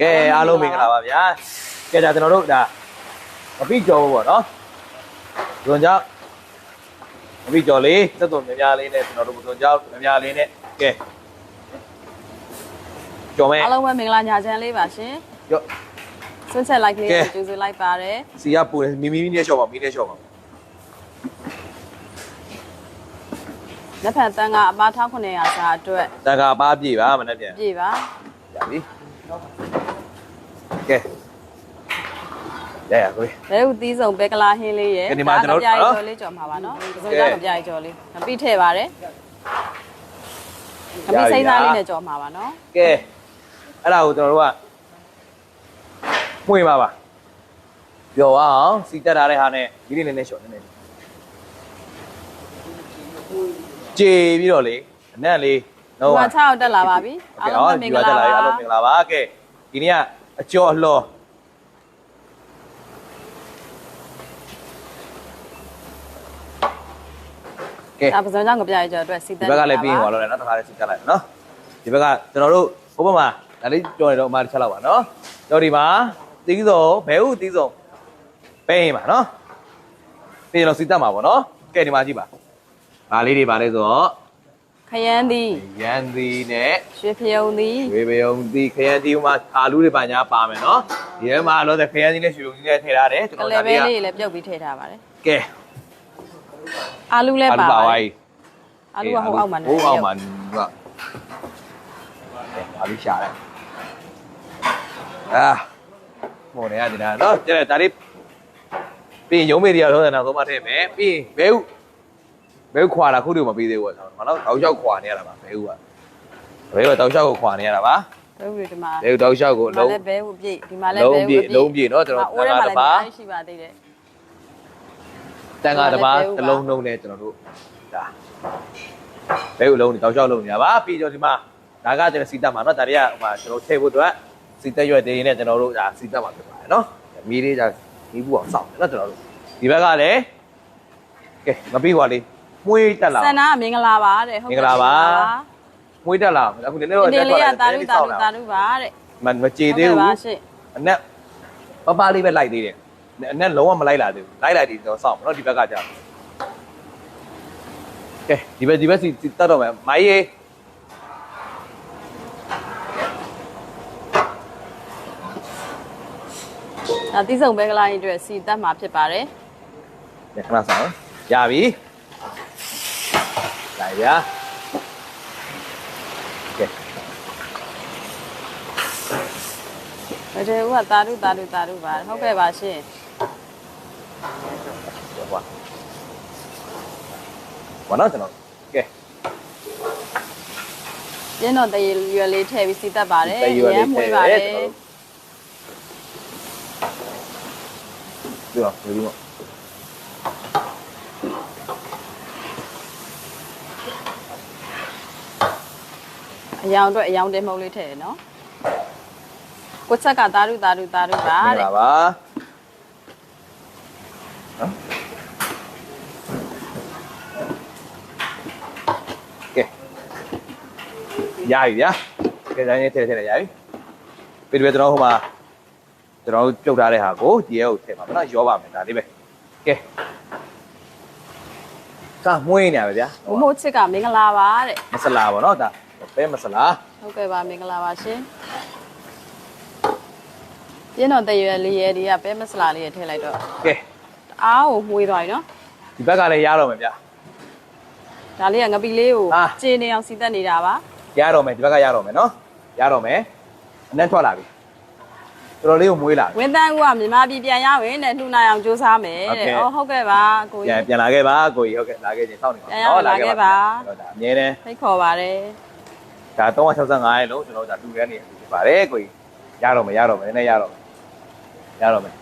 ကဲအားလုံးမင်္ဂလာပါဗျာကဲဒါကျွန်တော်တို့ဒါမပိကြော်ဘောပေါ့နော်ဇွန်ကြောင့်မပိကြော်လေးသက်သွန်များများလေးနဲ့ကျွန်တော်တို့ဇွန်ကြောင့်များများလေးနဲ့ကဲကြော်မယ်အားလုံးပဲမင်္ဂလာညာချမ်းလေးပါရှင်ရော့ဆွတ်ချက်လိုက်လေးကဲကိုကျေးဇူးလိုက်ပါတယ်စီကပူတယ်မီမီမီနဲ့ရှော့ပါမီနဲ့ရှော့ပါလက်ဖက်တန်းကအပါ1900စာအတွက်တန်ခါပါပြေပါမနေ့ပြန်ပြည့်ပါရပြီ ကဲရရကိုလဲဦးသီးစုံပဲကလာဟင်းလေးရယ်ကဲဒီမှာကျွန်တော်တို့ဒါကပြားနော်ကြီးကျော်လေးကြော်မှာပါနော်ပစုံကြောင့်ပြားကြီးကျော်လေးငပိထည့်ပါတယ်ငပိစိမ့်သားလေးနဲ့ကြော်မှာပါနော်ကဲအဲ့ဒါကိုကျွန်တော်တို့ကမှုရင်ပါပါပျော်အောင်စီတက်ထားတဲ့ဟာနဲ့ဒီလေးနည်းနည်းရှော့နည်းနည်းကြေပြီးတော့လေအနက်လေးဒီမှာ6ရောက်တက်လာပါပြီအားလုံးပဲမင်္ဂလာပါအားလုံးမင်္ဂလာပါကဲဒီနေ့က အကျော်အလှော်ကဲဒါပစုံကြောင့်ငပြားကြီးကျော်အတွက်စီတဒီန်းဘက်ကလည်းပြီးရင်ဟောလို့လည်းနော်တစ်ခါလေးစီတက်လိုက်နော်ဒီဘက်ကကျွန်တော်တို့ဥပမာဒါလေးကြော်နေတော့အမတစ်ချက်လောက်ပါနော်ကြော်ဒီမှာတီးစုံဘဲဥတီးစုံပဲရင်ပါနော်ပြီးရင်တော့စီတက်မှာပေါ့နော်ကဲဒီမှာကြည့်ပါဒါလေးတွေပါလဲဆိုတော့ ခရမ်းသည်ရန်စီနဲ့ရွှေဖျုံသည်ဝေဘေုံတီခရမ်းတီမှာအာလူတွေပါညာပါမယ်နော်ဒီထဲမှာတော့ခရမ်းတီနဲ့ရွှေဘုံတီနဲ့ထည့်ထားတယ်ကျွန်ကတော်လဲဒါပဲလေးကလေးလည်းပြုတ်ပြီးထည့်ထားပါတယ်ကဲအာလူလည်းအာလူပါပါပါဝိုတယ်င်းအာလူကဟိုအောက်မှာနေဟိုအောက်မှာကအာလူရှာတယ်အာမော်နေရတယ်နော်ကျတဲ့ဒါလေးပြီးရင်ရုံးမေတွေရောတော့နောက်ဆုံးမှထည့်မယ်ပြီးရင်ဘဲဥ ဘဲဥခွာတာခုတည်းမပြီးသေးဘူးပေါ့နော်တောက်လျှောက်ခွာနေရတာပါဘဲဥကဘဲဥကတောက်လျှောက်ကိုခွာနေရတာပါဘဲဦးဒီမှာဘဲဥတောက်လျှောက်ကိုဒီမှာလုံးလည်းဘဲဦးပြည့်ဒီမှာလည်းလုံးဘဲဦးပြည့်လုံးပြည့်နော်ကျွန်တော်အိုးထဲမှာလည်းတပါးဒီရှိပါသေးတယ်တန်ခါတစ်ပါးတစ်လုံးလုံးနဲ့ကျွန်တော်တို့ဒါဘဲဥလုံးနေတောက်လျှောက်လုံးနေရပါပြီးတော့ဒီမှာဒါကကျွန်တော်စီတက်မှာနော်ဒါတွေကဟိုမှာကျွန်တော်ထည့်ဖို့အတွက်စီတက်ရွက်သေးနဲ့ကျွန်တော်တို့ဒါစီတက်မှာဖြစ်ပါတယ်နော်မီးလေးဒါဒီဘူးအောင်စောင့်နော်ကျွန်တော်တို့ဒီဘက်ကလည်းကဲမပြီးပါလေ မွေးတက်လာဆန္ဒမင်္ဂလာပါတဲ့ဟုတ်မင်္ဂလာပါမွေးတက်လာအခုနည်းနည်းတော့ဒီလေးကတာရုတာရုတာရုပါတဲ့မမကြေသေးဘူးပါရှင့်အနက်ပပလေးပဲလိုက်သေးတယ်အနက်လုံးဝမလိုက်လာသေးဘူးလိုက်လိုက်ဒီတော့စောင့်နော်ဒီဘက်ကကြာကဲဒီဘက်ဒီဘက်စီတတ်တော့မယ်မိုင်းရေဒါတိစုံပဲကလာရင်အတွက်စီတက်မှာဖြစ်ပါတယ်ညခဏဆောင်ရပြီ လာရကဲဘယ်တဲ့ဦးကတာရုတာရုတာရုပါဟုတ်ကဲ့ပါရှင့်ဟွာဘာနော်ကျွန်တော်ကဲကျင်းတော့တရေရွယ်လေးထည့်ပြီးစီတက်ပါတယ်တရွယ်လေးမွေးထည့်ပါတတယ်ယ်ကျွန်တော်ဒီလို အယောင်အတွက်အယောင်တင်မုတ်လေးထည့်ရနော်ကိုချက်ကတာရုတာရုတာရုပါမင်္ဂတဲ့လာပါနော်ကဲရပြီဗျာကဲတိုင်းနဲ့ထည့်ထည့်လိုက်ရပြီပြီးတော့ကျွန်တော်ဟိုမှာကျွန်တော်တို့ပြုတ်ထားတဲ့ဟာကိုဒီရဲကိုထည့်ပါမယ်နော်ရောပါမယ်ဒါလေးပဲကဲကမွေးနေရပါဗျာဘမိုးချစ်ကမင်္ဂလာပါတဲ့ မဆလာပါတော့ဒါ ပဲမဆလာဟုတ်ကဲ့ပါမင်္ဂလာပါရှင်ကျင်းတော့တရွယ်လေးရဲ့ဒီကပဲမစလာလေးရဲ့ထည့်လိုက်တော့ကဲအားကိုမှုေးသွားပြီနော်ဒီဘက်ကလည်းရတော့မယ်ဗျာဒါလေးကငပိလေးကိုအာကျင်းနေအောင်စီတက်နေတာပါရတော့မယ်ဒီဘက်ကရတော့မယ်နော်ရတော့မယ်အနက်ထွက်လာပြီတော်တော်လေးကိုမွေးလာပြီဝင်းတန်းဦးကမြန်မာပြည်ပြန်ရဝင်တဲ့လှူနိုင်အောင်စူးစမ်းမယ်ဟုတ်ကဲ့တဲ့အော်ဟုတ်ကဲ့ပါကိုပြန်ကြီးပြန်လာခဲ့ပါကိုကြီးဟုတ်ကဲ့လာခဲ့ချင်းစောင့်နေပါပြန်ရအောင်လာခဲ့ပါတော့ဒါအမြဲတမ်းဖိတ်ခေါ်ပါတယ် ဒါ365ရဲ့လုံးကျွန်တော်တို့ဒါတူရနေဖြစ်ပါတယ်ကိုကြီးရတော့မယ်ရတော့မယ်နည်းနည်းရတော့မယ်ရတော့မယ်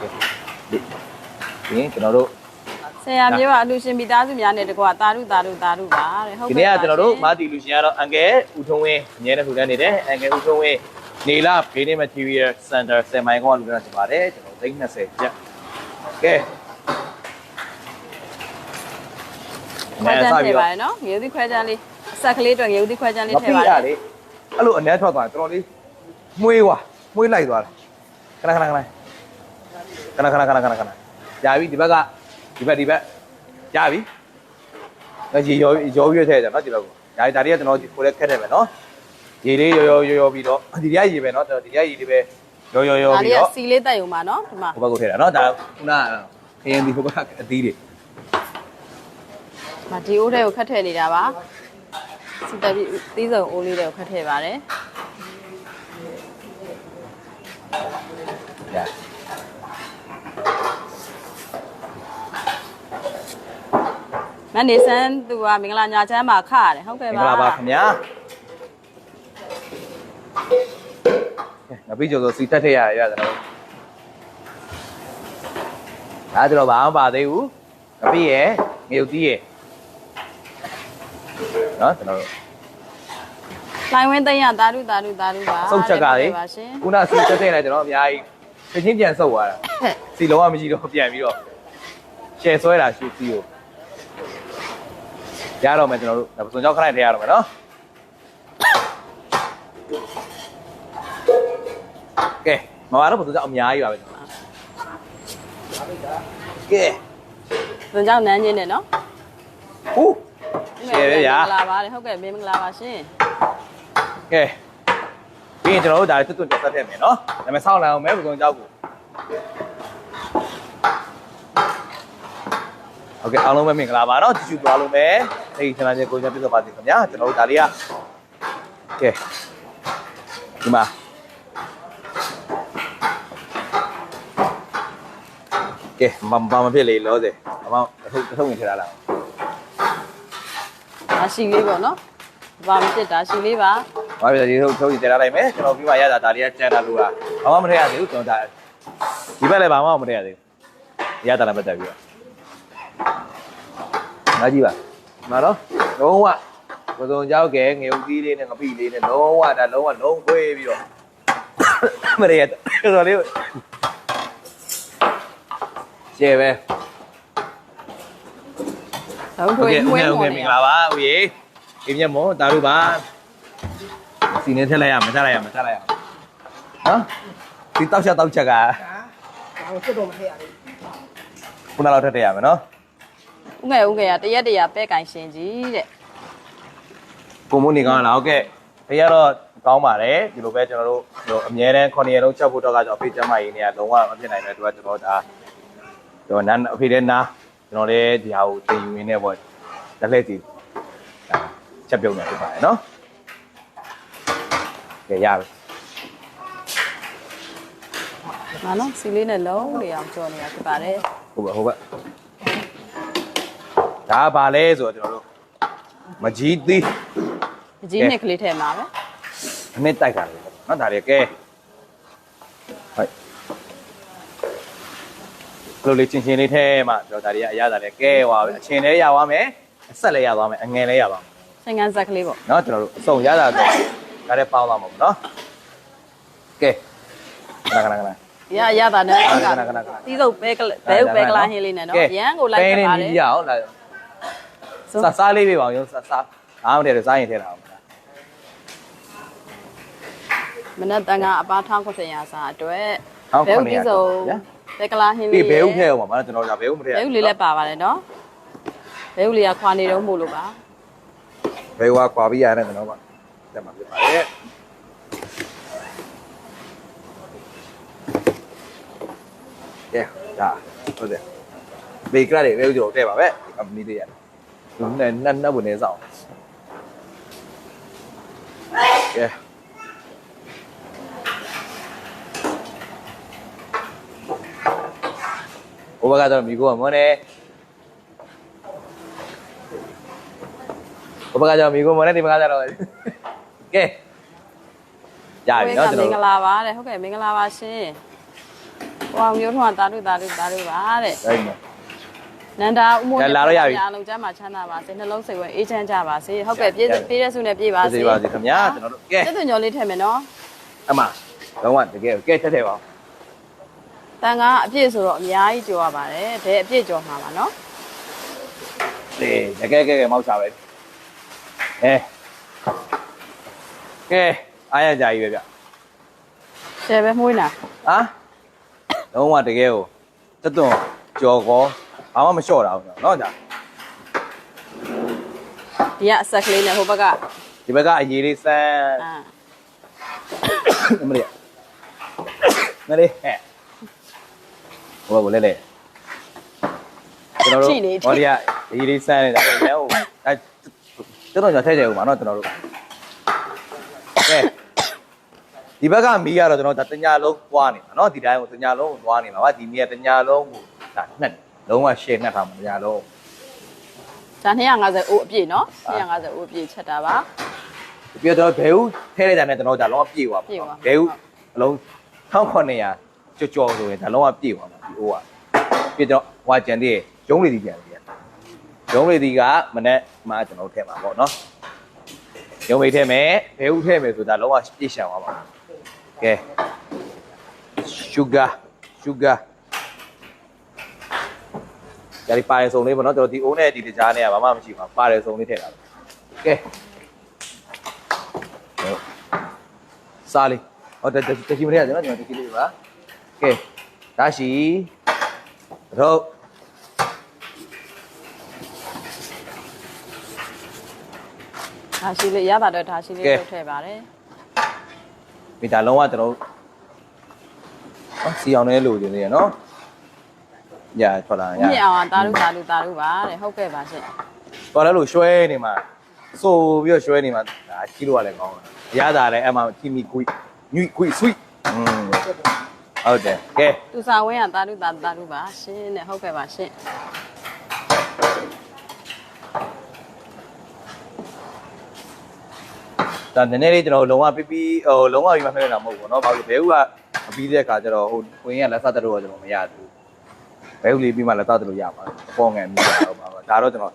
ကဲဒီရင်ကျွန်တော်တို့ဆရာမြေကအလူရှင်မိသားစုများနဲ့တကွာတာရုတာရုတာရုပါတဲ့ဟုတ်ဒီကဲ့နေ့ကပါကျွန်တော်တို့ရှင်မာတီလူရှင်ကတော့အန်ကယ်ဦးထုံးဝင်းအမြဲတမ်းထူတန်းနေတယ်အန်ကယ်ဦးထုံးဝင်းနေလာဘေးနေ material center ဆယ်မိုင်ကောလူတန်းရှိပါတယ်ကျွန်တော်320ကျပ်ကဲခွဲချမ်းထည့်ပါတယ်နော်ငယ်ဦးသီးခွဲချမ်းလေးအ ဆက်ကလေးအတွက်ငယ်ဦးသီးခွဲချမ်းလေးမထည့်ပြပါရတယ်လေအဲ့လိုအနက်ထွက်သွားတယ်တော်တော်လေးမွေးွာမွေးလိုက်သွားတယ်ခဏခဏခဏခဏခဏခဏခဏခဏရပြီဒီဘက်ကဒီဘက်ဒီဘက်ရပြီရေရောရောပြည့်ထဲကြနော်ဒီဘက်ကိုဒါဒါတွေကကျွန်တော်ကိုလည်းခက်တယ်ပဲနော်ရေလေးရောရောရောပြီးတော့ဒီတွေကရေပဲနော်ဒီတွေကရေလေးပဲရောရောရောဒါပြီးလေးကတော့စီလေးတက်ယူမှာနော်ဒီမှာဟိုဘက်ကိုထည့်တာနော်ဒါခုနခရင်ဒီဟိုဘက်အသီးတွေဒီမှာဒီအိုးတွေကိုခတ်ထည့်နေတာပါ စီတက်ပြီးသီးစုံအိုးလေးတွေကိုခတ်ထည့်ပါတယ်ရမန်နေဆန်းသူကမင်္ဂလာညာချမ်းမှာခရတယ်ဟုတ်ကဲ့မင်္ပါဂလာပါခင်ဗျာငါပြီးကြဆိုစီတက်ထည့်ရရကျွန်တော်ဒါကျွန်တော်ဘာမှမပါသေးဘူးငါပြီးရငရုတ်တီးရ နော်ကျွန်တော်တို့လိုင်းဝင်းသိန်းရတာရုတာရုတာရုပါစုတ်ချက်ကလေပါရှင်ခုနစီတက်ထည့်လိုက်ကျွန်တော်အများကြီးချင်းချင်းပြန်ဆုပ်သွားတာဟဲ့စီလုံးဝမရှိတော့ပြန်ပြီးတော့ရှယ်ဆွဲတာရှူစီကိုရတော့မယ်ကျွန်တော်တို့ဒါပစုံကြောက်ခဏထည့်ရတော့မယ်နော်ကဲမပါတော့ပစုံကြောက်အများကြီးပါပဲကျွန်တော်ကဲဇွန်ကြောင့်နန်းချင်းနဲ့နော်ဟူး ရှယ်ပဲဗျာ မင်္ဂလာပါတယ်ဟုတ်ကဲ့မင်္ဂလာပါရှင် ကဲပြီးရင်ကျွန်တော်တို့ဒါတွတ်တွတ်တက်ထည့်မယ်နော်ဒါပေမဲ့စောင့်လိုက်အောင်မယ်ပစုံကြောက်ကိုโอเคအားလုံးပဲမင်္ဂလာပါเนาะကြည့်ရှုသွားလို့မယ်ဒီချန်နယ်ကိုကျွန်တော်ပြသပါသေးခင်ဗျာကျွန်တော်တို့ဒါလေးကကဲဒီမှာကဲမမမဖြစ်လေလောစေအမောင်ထုတ်ထုတ်ဝင်ထထားလာ ဒါရှီလေးပေါ့နော်ဘာမဖြစ်တာရှီလေးပါဘာဖြစ်လဲဒီထုတ်ထုတ်ထထားလိုက်မယ်ကျွန်တော်ပြီးမှရတာဒါလေးကကြံတာလို့ကဘာမှမထရသေးဘူးကျွန်တော်ဒါဒီဘက်လည်းဘာမှမထရသေးဘူးရတာလည်းမတက်ဘူးငါကြည့်ပါမှာတော့လုံးဝပစုံကြောက်ကဲငရုတ်ကြီးလေးနဲ့ငပိလေးနဲ့လုံးဝဒါလုံးဝလုံးခွေးပြီးတော့မရရတော်လေးရှယ်ပဲ ဟုတ်ကဲ့ဟုတ်ကဲ့ဟုတ်ကဲ့မင်္ဂလာပါဦးရေအေးမြတ်မောဒါတို့ပါစီနေထည့်လိုက်ရမထလိုက်ရမထလိုက်ရနော်ဒီတောက်ချက်တောက်ချက်ကဒါကိုစစ်တော့မထည့်ရဘူးခုနလောက်ထက်တယ်ရမယ်နော်ဥငယ်ဥငယ်ကတရက်တရပဲကင်ရှင်ကြီးတဲ့ကိုမိုးနေကောင်းလားဟုတ်ကဲ့ဖေရတော့ကောင်းပါတယ်ဒီလိုပဲကျွန်တော်တို့ဟိုအမြဲတမ်း9ရက်လုံးချက်ဖို့တော့ကကျွန်တော်ဖေကျမကြီးနေရလုံးဝမဖြစ်နိုင်တဲ့အတွက်ကျွန်တော်ဒါကျွန်တော်နားအဖေလည်းနား ကျွန်တော်လည်းဒီဟာကိုတင်ယူရင်းနဲ့ပေါ့လက်လက်စီချက်ပြုတ်နေဖြစ်ပါတယ်နော်ကဲရပြီငါနော်စီလေးနဲ့လုံးနေအောင်ကြော်နေတာဖြစ်ပါတယ်ဟုတ်ပါဟုတ်ပါဒါကဘာလဲဆိုတော့ကျွန်တော်တို့မကြီးသီးအကြီးနှစ်ကလေးထည့်မှာပဲအနှစ်တိုက်တာလေနော်ဒါတွေကဲ ဟုတ်လိုလေးချင်းချင်းလေးထဲမှာကျွန်တော်ဒါတွေကအရသာလေးကဲဟွာပဲအချင်းလေးရသွားမယ်အဆက်လေးရသွားမယ်အငယ်လေးရသွားမယ်စင်ကန်ဇက်ကလေးပေါ့နော်ကျွန်တော်တို့အစုံရတာတော့ဒါလည်းပေါင်းသွားမှာပေါ့နော်ကဲခဏခဏခဏရရတာနဲ့ခဏခဏခဏခဏတီးစုပ်ပဲကလေးဘဲဥပဲကလာဟင်းလေးနဲ့နော်ရန်ကိုလိုက်ပဲခဲ့နဲ့ပါမြတယ်ည်ရအောင်လာစားစားလေးပေးပါအောင်ရောစားစားအားမတည့်တော့စားရင်ထဲတာအောင်မနက်တန်ကအပားထောင်းခွတ်ရစာအတွက်ဟောင်းဘဲဥ900တီးစုံ ပဲကလာဟင်းပြီလေးဘဲဥထဲအောင်ပါမနော်ကျွန်တော်ကဘဲဥမထဲဘဲဥလေးလည်းပါပါတယ်နော်ဘဲဥလေးကခွာနေတော့မို့လို့ပါဘဲဥကခွာပြီးရတယ်ကျွန်တော်ကတက်မှာဖြစ်ပါတယ်ကဲဒါဟုတ်တယ်ဘေကရတွေဘဲဥကျော်တဲ့ပါပဲကမ္ပဏီတွေရတယ်သူနဲ့နတ်နတ်ဝင်နေဆောင်ကဲ ဘဘကတော့မိကိုကမွန်းနေဘဘကကြောင့်မိကိုမွန်းနေဒီဘကကျတော့ကဲရပြီနော်ကျွန်မတော်င်္ဂလာပါတဲ့ဟုတ်ကဲ့မင်္ဂလာပါရှင်ဟိုအောင်မျိုးထွန်းတာတို့တာတို့တာတို့ပါတဲ့အဲ့ဒီနန္ဒာဥမိုးကဲလာလို့ရပြီအားလုံးကျမ်းမှာချမ်းသာပါစေနှလုံးစိတ်ဝင်အေးချမ်းကြပါစေဟုတ်ကဲ့ပြည့်ပြည့်တဲ့စုနဲ့ပြည့်ပါပါစေစေပါစေခင်ဗျာကျွန်တော်တို့ကဲတက်သွင်းကြော်လေးထည့်မယ်နော်အမလုံးဝတကယ်ကဲထက်ထဲပါ တန်ကအပြည့်ဆိုတော့အများကြီးကြော်ရပါတယ်ဘယ်အပြည့်ကြော်မှာပါနော်လေတကယ်ကဲကဲမောက်ချပဲအဲကဲအားရကြကြီးပဲဗျဆယ်ပဲမွေးလားဟာလုံးဝတကယ်ကိုတသွန်ကြော်ကောဘာမှမလျှော့တာဘူးနော်ဒါဒီကအဆက်ကလေးနဲ့ဟိုဘက်ကဒီဘက်ကအရေးလေးစမ်းအာအမလေးငါလေးဟဲ့ ဟိုဘက်ကိုလဲလဲကျွန်တော်တို့ဟောဒီကဒီလေးစမ်းနေတာပဲဟိုအဲတော်တော်ကြာထည့်ကြဦးမှာနော်ကျွန်တော်တို့ကဲဒီဘက်ကမီးကတော့ကျွန်တော်ဒါတညာလုံးသွားနေမှာနော်ဒီတိုင်းကိုတညာလုံးကိုသွားနေမှာပါဒီမီးကတညာလုံးကိုဒါနှက်လုံးဝရှယ်နှက်ထားမှာတညာလုံးဒါ250အိုးအပြည့်နော်250အိုးအပြည့်ချက်တာပါပြတော့ဘဲဦးထဲလိုက်တာနဲ့ကျွန်တော်ဒါလုံးဝပြည့်သွားပါဘဲဦးအလုံး1900ကျော်ကျော်ဆိုရင်ဒါလုံးဝပြည့်သွားပါ ဒီအိုးကပြီးတော့ဟွာကျန်တဲ့ရုံးလေးဒီပြန်လေးရုံးလေးဒီကမနေ့မှကျွန်တော်ထည့်မှာပေါ့နော်ရုံးလေးထည့်မယ်ဘဲဦးထည့်မယ်ဆိုဒါလုံးဝပြည့်ရှံသွားပါကဲ sugar sugar ဒါဒီပါတယ်စုံလေးပေါ့နော်ကျွန်တော်ဒီအိုးနဲ့ဒီတကြားနဲ့ကဘာမှမရှိပါဘူးပါတယ်စုံလေးထည့်တာပဲကဲဟုတ်စားလေးဟောတတတချီမရကျွန်တော်ကျွန်တော်တချီလေးပါကဲ ဒါရှိတော့ဒါရှိလေးရတာတော့ဒါရှိလေးထုတ်ထည့်ပါတယ်မိသားလုံးဝကျွန်တော်ဟောစီအောင်လည်းလိုချင်သေးရနော်ညာထွက်လာရမြင့်အောင်တာရုတာရုတာရုပါတဲ့ဟုတ်ကဲ့ပါရှင်တော်လည်းလို့ရွှဲနေမှာဆိုပြီးတော့ရွှဲနေမှာဒါချီလို့ရလဲကောင်းတယ်ရတာလည်းအမှချီမီကွိညွိကွိဆွိอืม ဟုတ်တယ်ကဲ သူစာဝင်းကတာရုတာတာရုပါရှင်တဲ့ဟုတ်ကဲ့ပါရှင် ဒါနည်းနည်းလေးကျွန်တော်လုံးဝပြပြဟိုလုံးဝပြီးမှဖက်နေတာမဟုတ်ဘူးเนาะဘာလို့ဘဲဦးကအပြီးတဲ့အခါကျတော့ဟိုဝင်ရလက်ဆက်တဲ့တော့ကျွန်တော်မရဘူးဘဲဦးလေးပြီးမှလက်ဆက်တဲ့လို့ရပါတယ်အပေါ်ငယ်မိတာတော့ပါဒါတော့ကျွန်တော်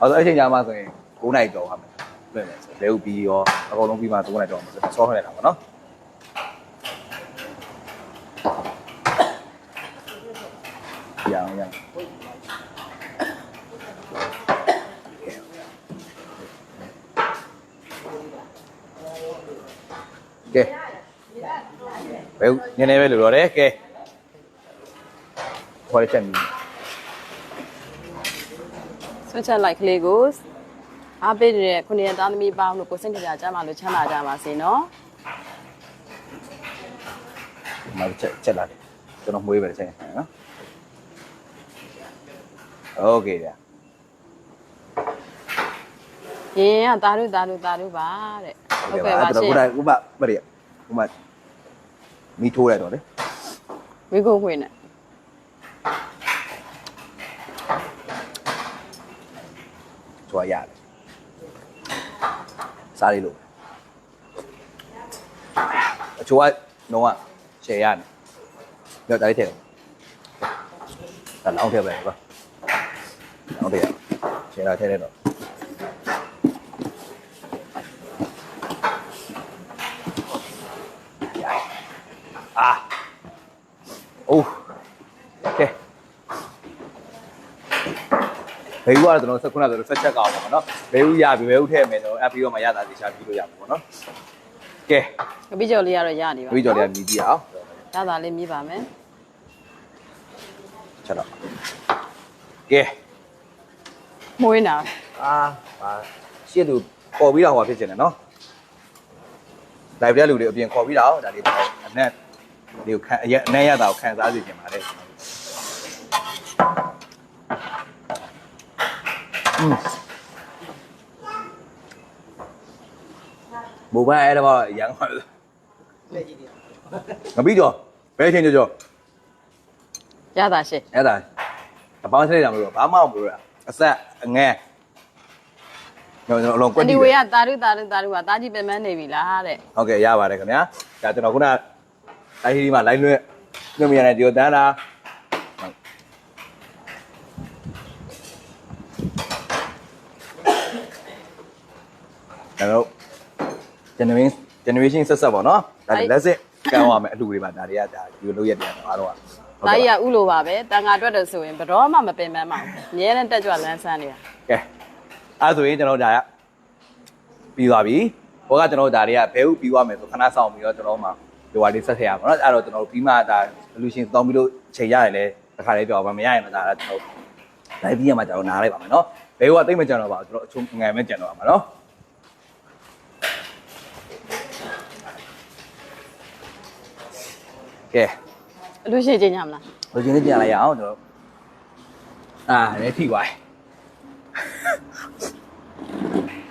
အဲ့တော့အချိန်ကြာမှဆိုရင်9နိုင်ကြော်ပါမယ်ပြင်မယ်ဆိုဘဲဦးပြီးရောအကုန်လုံးပြီးမှ9နိုင်ကြော်မှာဆိုတော့ဆောထွက်နေတာပါเนาะ ရအောင်ရအောင်ကဲဘဲဦးနည်းနည်းပဲလို့တော့တယ်ကဲခေါ်ရချက်မီဆွတ်ချက်လိုက်ကလေးကိုအားပေးနေတဲ့ခုနှစ်သားသမီးပေါင်းလို့ကိုစိတ်ကြကြမှာလို့ချမ်းသာကြပါစေနော်မချက်ချက်လာတယ်ကျွန်တော်မွေးပဲချက်နော် โอเคဗျာ ရင်ကတာရုတာရုတာရုပါတဲ့ဟုတ်ကဲ့ပါ ကျွန် ရှင် တော်ခုနကဥပမရိဥပမီထိုးရတော့လေ ဝိကိုခွေနဲ့ ကြွားရတယ်စားလေးလို့အချိုးကတော့ကရှယ်ရတယ်တော့ဒါလေးထည့်တယ်ဒါလောင်းထည့်ပဲကွာ လောင်းထည့်ရရှယ်လာထည့်ရတော့အာအိုးကဲဘေးဦးကတော့ကျွန်တော်ဆက်ခုနကဆိုဆက်ချက်ကောင်းပါဘောနော်ဘေးဦးရပြီဘေးဦးထည့်မယ်ကျွန်တော်အပ်ပြီးတော့မှရတာစီချပြီးလို့ရမှာပေါ့နော်ကဲကပိကျော်လေးကတော့ရနေပါဝီကြော်လေးမြည်ကြည့်အောင်ရတာလေးမြည်ပါမယ်ချက်တော့ကဲ မွေးနာအာဟာရှစ်လူပေါ်ပြီးတော့ဟောဖြစ်ချင်တယ်နော် live တဲ့လူတွေအပြင်ခေါ်ပြီးတော့ဒါလေးတော့အနက်ဒီကိုခံအရက်အနက်ရတာကိုခံစားစေချင်ပါတယ်อืมမိုဘိုင်းအဲ့တော့ရန်သွားလက်ကြီးတွေငပြီးတော့ဘယ်ချင်းကြောကြောရတာရှင်အဲ့ဒါအပေါင်းစလိုက်တာမလို့ဘာမှမလို့ အဆက်အငဲကျွန်တော်အလုံးကွက်အကြဒီည့်ဝေတယ်ကတာရုတာရုတာရုပါတာကြီးပင်မနေပြီလားတဲ့ဟုတ်ကဲ့ရပါတယ်ခင်ဗျာဒါကျွန်တော်ခုနတိုင်းဟီဒီမှာ line လွှဲညွှန်မြရတဲ့ဒီကိုတန်းတာကျွန်တော် generation generation ဆက်ဆက်ပေါ့နော်ဒါတွေလက်စစ်ကမ်းသွားမယ်အလှူတွေပါဒါတွေကဒါဒီလိုလုပ်ရက်တယ်အားတော့ တာကြီးကဥလိုပါပဲတန်ငါအတွက်တော့ဆိုရင်ဘယ်တော့မှမပင်ပန်းပါဘူးအမြဲတမ်းတက်ကြွလန်းဆန်းနေတာကဲအဲ့ဆိုရင်ကျွန်တော်ဒါရပြီးသွားပြီဘောကကျွန်တော်ဒါတွေကဘဲဥပြီးသွားမယ်ဆိုခဏဆောင်ပြီးတော့ကျွန်တော်မှဘဒီဝါလေးဆက်ခဲ့ရပါတော့အဲ့တော့ကျွန်တော်တို့ပြီးမှဒါလူရှင်တောင်းပြီးလို့ချိန်ရတယ်လေတစ်ခါလေးပြောပါမရရင်တော့ဒါကျွန်တော်လိုက်ပြီးရမှကျွန်တော်နားလိုက်ပါမယ်နော်ဘယ်ဟိုကတိတ်မကြံတော့ပါကျွန်တော်အချုံငယ်မဲ့ကြံတော့ပါမှာနော်ကဲ အလူရှင်ချင်းညမလားလူချင်းလေးပြန်လိုက်ရအောင်ကျွန်တော်အာလည်းထိသွား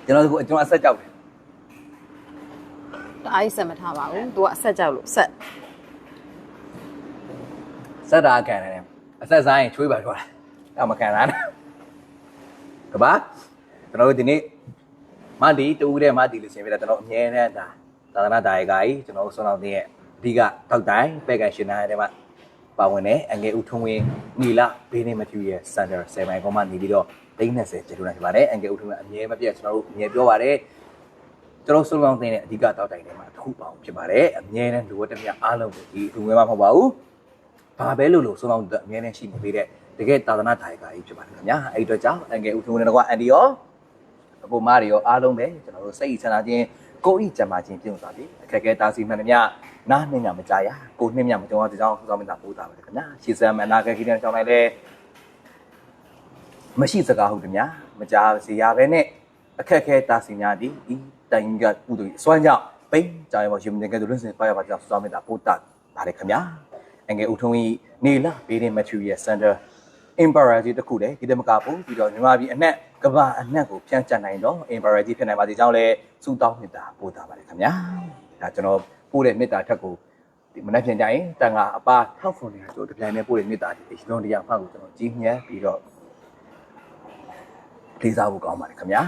ကျွန်တော်တို့ကျွန်တော်အဆက်ကြောက်တယ်တအားကြီးဆက်မထားပါဘူး။ तू ကအဆက်ကြောက်လို့ဆက်ဆက်တာခံတယ်အဆက်ဆိုင်ချွေးပါတော့အဲ့မခံတာနဲ့ကဘာကျွန်တော်တို့ဒီနေ့မန်ဒီတူတဲ့မန်ဒီလို့ရှင်ပြတာကျွန်တော်အမြဲတမ်းဒါသာသနာတာရီကကြီးကျွန်တော်ဆွမ်းတော်တဲ့ရဲ့အဓိကတောက်တိုင်းပဲကန်ရှင်နာတဲ့မှာ ပါဝင်တယ်အငယ်ဦးထုံးဝင်းနီလာဘေးနေမဖြူရဲ့စန်တာ7မိုင်ကောမှနေပြီးတော့30ကျေတူနိုင်ပါတယ်အငယ်ဦးထုံးဝင်းအမြဲမပြတ်ကျွန်တော်တို့အမြဲပြောပါတယ်ကျွန်တော်ဆွမ်းတော်တဲ့အဓိကတောက်တိုင်းထဲမှာတစ်ခုပါအောင်ဖြစ်ပါတယ်အမြဲတမ်းလိုအပ်တဲ့မြအားလုံးကိုဒီလူငယ်မှာမဟုတ်ပါဘူးဘာပဲလို့လို့ဆုံးအောင်အများနဲ့ရှိနေပေးတဲ့တကယ်သာသနာထိုင်ကာကြီးဖြစ်ပါတယ်ခင်ဗျာအဲ့ဒီအတွက်ကြောင့်အငယ်ဦးထုံးနဲ့တော့အန်ဒီရောအကိုမားတွေရောအားလုံးပဲကျွန်တော်တို့စိတ်ချမ်းသာခြင်းကိုယ်ဤကြံပါခြင်းပြုံးသွားပြီအခက်အခဲတာစီမှန်သမျှ နားနှင်းညမကြရကိုနှင်းညမကြုံအောင်ဒီကြောင့်ဆောင်းမင်းသာပို့တာပဲခင်ဗျာရှေ့စမ်းမနာခဲခိတဲ့ကြောင်းလိုက်လဲမရှိစကားဟုတ်တယ်များမကြားစီရပဲနဲ့အခက်အခဲတာစီများဒီဤတိုင်ကပူတူစွမ်းကြောင့်ပိန်းကြောင်ရပါရှင်တဲ့ကဲလွန်းစင်ပါရပါကြောင့်ဆောင်းမင်းသာပို့တာပါတယ်ခင်ဗျာအငယ်ဦးထုံးကြီးနေလာဘေးရင် material center emperor ကြီးတစ်ခုလေဒီတမကပို့ပြီးတော့မြန်မာပြည်အနှက်ကမ္ဘာအနှက်ကိုဖြန့်ကျက်နိုင်တော့ emperor ကြီးဖြစ်နိုင်ပါသေးကြောင်းလဲစူတောင်းမေတ္တာပို့တာပါတယ်ခင်ဗျာဒါကျွန်တော်ပို့တဲ့မေတ္တာထက်ကိုဒီမနေ့ပြန်ကြရင်တန်ခါအပါထောက်ခွန်နေတာတို့တပြိုင်တည်းပို့တဲ့မေတ္တာဒီလွန်တရားမှကိုကျွန်တော်ကြီးညံပြီးတော့လေးစားဖို့ကောင်းပါတယ်ခင်ဗျာ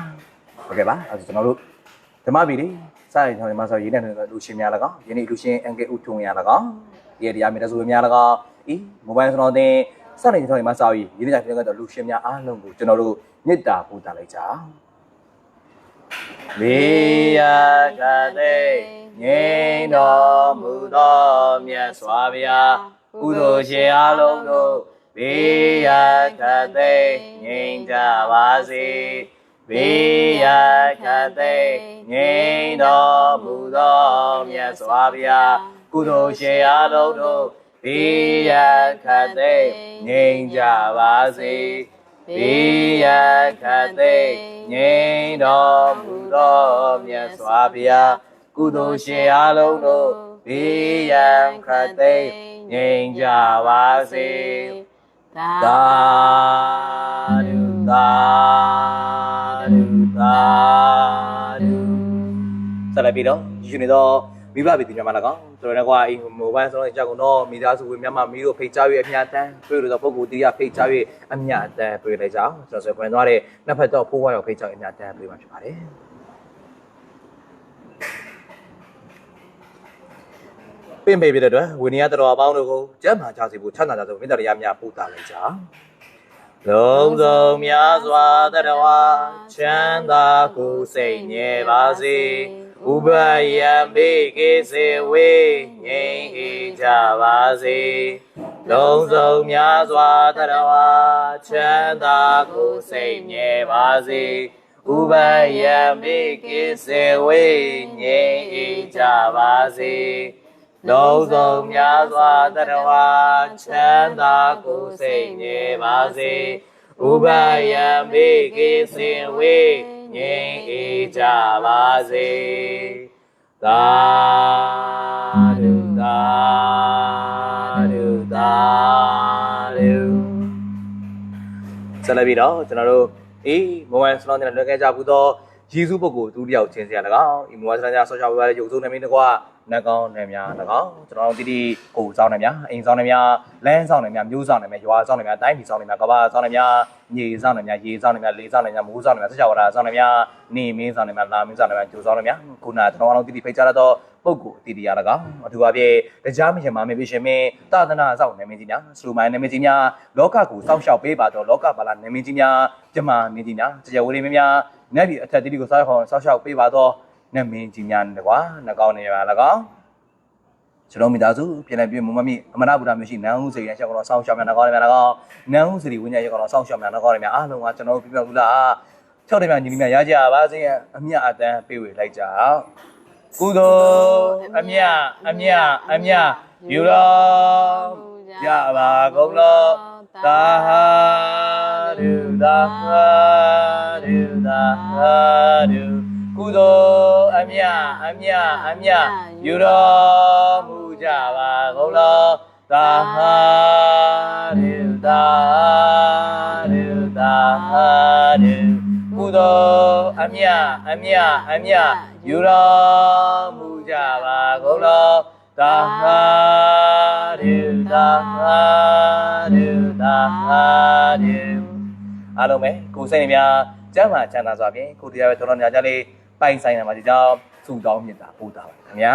ဟုတ်ကဲ့ပါအဲဒါကျွန်တော်တို့ဓမ္မပြည်လေးစာရင်ကျွန်တော်ဒီမှာဆိုရေးတဲ့လူရှင်များ၎င်းယနေ့လူရှင်အန်ကဲဦးထုံရ၎င်းဒီရတရားမြေတဆူများ၎င်းဤမိုဘိုင်းစတော်တင်စတဲ့ကျွန်တော်ဒီမှာစာရေးရင်းနှီးကြပြတဲ့လူရှင်များအားလုံးကိုကျွန်တော်တို့မေတ္တာပို့တာလိုက်ကြမေယကတဲ့ ငြိမ်းတော်မူသောမြတ်စွာဘုရားကုသိုလ်ရှင်အားလုံးတို့ဘေးရခတ်သိမ်းငြိမ်းကြပါစေဘေးရခတ်သိမ်းငြိမ်းတော်မူသောမြတ်စွာဘုရားကုသိုလ်ရှင်အားလုံးတို့ဘေးရန်ခတ်သိမ်းငြိမ်းကြပါစေဘေးရန်ခတ်သိမ်းငြိမ်းတော်မူသောမြတ်စွာဘုရား ကုသိုလ်ရှင်အားလုံးတို့ဘေးရန်ခတ်သိမ်းငြိမ်းကြပါစေဒါသာဓုသာဓုသာဓုဆက်လက်ပြီးတော့ယူနေတော့မိဘပြည်သူများမလာကောင်ဆိုတော့ကွာအိမ်မိုဘိုင်းဆိုတော့ကြောက်ကုန်တော့မိသားစုဝင်များမမီးတို့ဖိတ်ချ၍အမြတ်တမ်းတွေ့လို့တော့ပုဂ္ဂိုလ်တရားဖိတ်ချ၍အမြတ်တမ်းတွေ့လိုက်ကြအောင်ကျွန်တော်ဆိုပြန်သွားတဲ့နှစ်ဖက်တော့ဖိုးဝါရောက်ဖိတ်ချအမြတ်တမ်းတွေ့မှာဖြစ်ပါတယ် ပင်ပေပြတဲ့အတွက်ဝိနည်းတော်အပေါင်းတို့ကိုကျမ်းမာကြစေဖို့ချမ်းသာကြစေဖို့မေတ္တာတရားများပို့တာလိုက်ကြအောင်လုံးစုံများစွာတတဝါချမ်းသာကိုယ်စိတ်ငြဲပါစေဥပယံမိကေစေဝေငြိမ်းအေးကြပါစေလုံးစုံများစွာတတဝါချမ်းသာကိုယ်စိတ်ငြဲပါစေဥပယံမိကေစေဝေငြိမ်းအေးကြပါစေ လုံးစုံများစွာတတဝါချမ်းသာကိုယ်စိတ်ငြဲပါစေဥပယံမိကေစေဝေငြိမ်းအေးကြပါစေသာဓုသာဓုသာဓုဆက်လက်ပြီးတော့ကျွန်တော်တို့အေးမိုဘိုင်းစလောင်းနဲ့လွှဲခဲ့ကြဘူးတော့ယေရှုပုဂ္ဂိုလ်သူတယောက်ချင်းစရာ၎င်းဒီမိုဘိုင်းစလောင်းကြဆော့ချဝေးရတဲ့ရုပ်စုနေမင်းတကွာ နတ်ကောင်းနေများ၎င်းကျွန်တော်တို့တိတိကိုယ်ဆောင်နေများအိမ်ဆောင်နေများလမ်းဆောင်နေများမျိုးဆောင်နေများရွာဆောင်နေများတိုင်းပြည်ဆောင်နေများကဘာဆောင်နေများညေဆောင်နေများရေဆောင်နေများလေးဆောင်နေများမိုးဆောင်နေများဆက်ချဝါဆောင်နေများနေမင်းဆောင်နေများလာမင်းဆောင်နေများကျိုးဆောင်နေများခုနကျွန်တော်တို့တိတိဖိတ်ကြတော့ပုဂ္ဂိုလ်အတီတရား၎င်းအထူးအဖြင့်တရားမရှင်မမေပြရှင်မင်းတာသနာဆောင်နေမင်းကြီးများစလူမိုင်းနေမင်းကြီးများလောကကိုစောင့်ရှောက်ပေးပါတော့လောကပါလာနေမင်းကြီးများကျမမင်းကြီးများကြကြဝေးမင်းများနတ်ပြည်အထက်တိတိကိုစောင့်ရှောက်စောင့်ရှောက်ပေးပါတော့ နေမင်းကြီးများတကွာနှကောင်းနေပါ၎င်းကျွန်တော်မိသားစုပြည်နယ်ပြည်မမမိအမနာဗုဒ္ဓမျိုးရှိနန်းဦးစေရန်ရှောက်ကတော့စောင့်ရှောက်များနှကောင်းနေပါ၎င်းနန်းဦးစီဝိညာဉ်ရှောက်ကတော့စောင့်ရှောက်များနှကောင်းနေများအားလုံးကကျွန်တော်ပြပြဘူးလား၆တယ်များညီလေးများရကြပါစေအမြတ်အတန်းပေးဝေလိုက်ကြအောင်ကုသိုလ်အမြတ်အမြတ်အမြတ်ယူတော်ကြပါကုန်လောသာဟာဒုသာဟာဒုသာဟာဒု ကုသိုလ်အမြတ်အမြတ်အမြတ်ယူတော်မူကြပါကုန်လောသာဟာဒုသာဒုသာဒုကုသိုလ်အမြတ်အမြတ်အမြတ်ယူတော်မူကြပါကုန်လောသာဟာဒုသာဒုသာဒုအားလုံးပဲကိုယ်စိတ်နှများကျမ်းမာချမ်းသာစွာဖြင့်ကိုယ်တရားပဲတော်တော်များများလေး ပိုင်ဆိုင်နိုင်ပါစေကြောင်းဆုတောင်းမြတ်တာပို့တာပါခင်ဗျာ